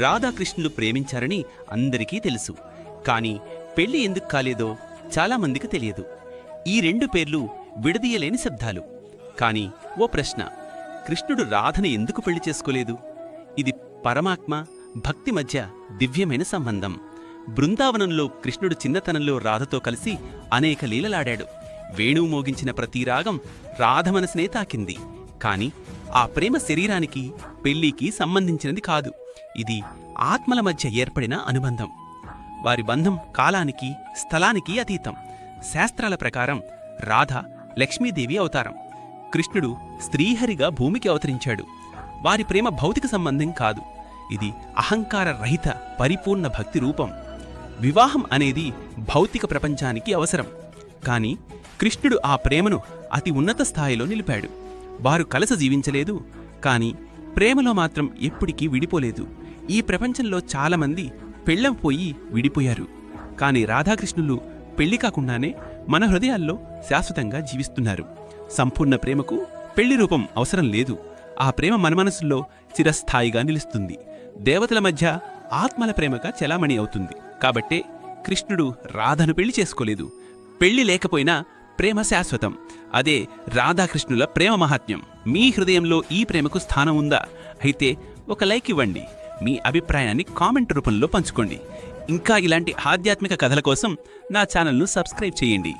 రాధాకృష్ణులు ప్రేమించారని అందరికీ తెలుసు. కానీ పెళ్ళి ఎందుకు కాలేదో చాలామందికి తెలియదు. ఈ రెండు పేర్లు విడదీయలేని శబ్దాలు. కానీ ఓ ప్రశ్న కృష్ణుడు రాధను ఎందుకు పెళ్ళి చేసుకోలేదు? ఇది పరమాత్మ భక్తి మధ్య దివ్యమైన సంబంధం. బృందావనంలో కృష్ణుడు చిన్నతనంలో రాధతో కలిసి అనేక లీలలాడాడు. వేణువు మోగించిన ప్రతి రాగం రాధ మనసునే తాకింది. కాని ఆ ప్రేమ శరీరానికి పెళ్ళికి సంబంధించినది కాదు. ఇది ఆత్మల మధ్య ఏర్పడిన అనుబంధం. వారి బంధం కాలానికి స్థలానికి అతీతం. శాస్త్రాల ప్రకారం రాధ లక్ష్మీదేవి అవతారం. కృష్ణుడు స్త్రీహరిగా భూమికి అవతరించాడు. వారి ప్రేమ భౌతిక సంబంధం కాదు. ఇది అహంకార రహిత పరిపూర్ణ భక్తి రూపం. వివాహం అనేది భౌతిక ప్రపంచానికి అవసరం. కానీ కృష్ణుడు ఆ ప్రేమను అతి ఉన్నత స్థాయిలో నిలిపాడు. వారు కలస జీవించలేదు కానీ ప్రేమలో మాత్రం ఎప్పటికీ విడిపోలేదు. ఈ ప్రపంచంలో చాలామంది పెళ్ళం పోయి విడిపోయారు. కానీ రాధాకృష్ణులు పెళ్ళి కాకుండానే మన హృదయాల్లో శాశ్వతంగా జీవిస్తున్నారు. సంపూర్ణ ప్రేమకు పెళ్ళి రూపం అవసరం లేదు. ఆ ప్రేమ మన మనసుల్లో చిరస్థాయిగా నిలుస్తుంది. దేవతల మధ్య ఆత్మల ప్రేమగా చెలామణి అవుతుంది. కాబట్టే కృష్ణుడు రాధను పెళ్ళి చేసుకోలేదు. పెళ్ళి లేకపోయినా ప్రేమ శాశ్వతం. అదే రాధాకృష్ణుల ప్రేమ మహాత్మ్యం. మీ హృదయంలో ఈ ప్రేమకు స్థానం ఉందా? అయితే ఒక లైక్ ఇవ్వండి. మీ అభిప్రాయాన్ని కామెంట్ రూపంలో పంచుకోండి. ఇంకా ఇలాంటి ఆధ్యాత్మిక కథల కోసం నా ఛానల్ను సబ్స్క్రైబ్ చేయండి.